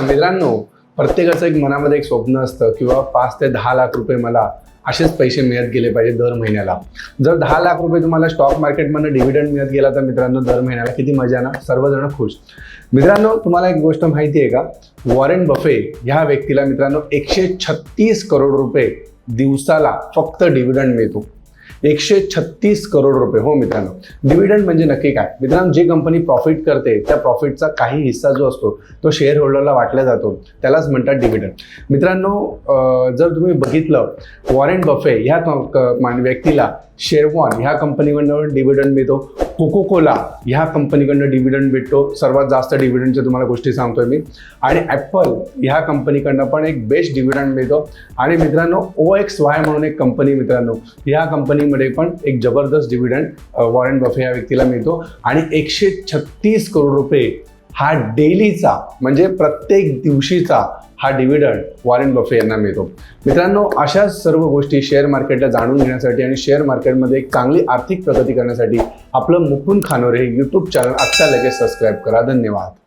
मित्रांनो प्रत्येकाचं एक मनामध्ये एक स्वप्न असतं किंवा पाच ते दहा लाख रुपये मला असेच पैसे मिळत गेले पाहिजे दर महिन्याला. जर दहा लाख रुपये तुम्हाला स्टॉक मार्केटमधनं डिव्हिडंड मिळत गेला तर मित्रांनो दर महिन्याला किती मजा ना सर्वजण खुश. मित्रांनो तुम्हाला एक गोष्ट माहिती आहे का? वॉरेन बफे ह्या व्यक्तीला मित्रांनो एकशे छत्तीस करोड रुपये दिवसाला फक्त डिव्हिडंड मिळतो. एकशे छत्तीस करोड रुपये. हो मित्रांनो. डिव्हिडंड म्हणजे नक्की काय? मित्रांनो जी कंपनी प्रॉफिट करते त्या प्रॉफिटचा काही हिस्सा जो असतो तो शेअर होल्डरला वाटला जातो. त्यालाच म्हणतात डिव्हिडंड मित्रांनो जर तुम्ही बघितलं वॉरेन बफे ह्या क- मान- व्यक्तीला शेरवॉन ह्या कंपनीमधून डिव्हिडंड मिळतो. कोको कोला ह्या कंपनीकडनं डिव्हिडंड भेटतो. सर्वात जास्त डिव्हिडंडच्या तुम्हाला गोष्टी सांगतोय मी. आणि ॲपल ह्या कंपनीकडनं पण एक बेस्ट डिव्हिडंड मिळतो. आणि मित्रांनो ओ एक्स वाय म्हणून एक कंपनी मित्रांनो. ह्या कंपनीमध्ये पण एक जबरदस्त डिव्हिडंड वॉरेन बफे या व्यक्तीला मिळतो. आणि एकशे छत्तीस करोड रुपये हा डेलीचा म्हणजे प्रत्येक दिवशीचा हा डिव्हिडंड वॉरेन बफे यांना मिळतो. मित्रांनो अशा सर्व गोष्टी शेअर मार्केटला जाणून घेण्यासाठी आणि शेअर मार्केटमध्ये एक चांगली आर्थिक प्रगती करण्यासाठी आपलं मुकुंद खानोरे हे यूट्यूब चॅनल आत्ता लगेच सबस्क्राईब करा. धन्यवाद.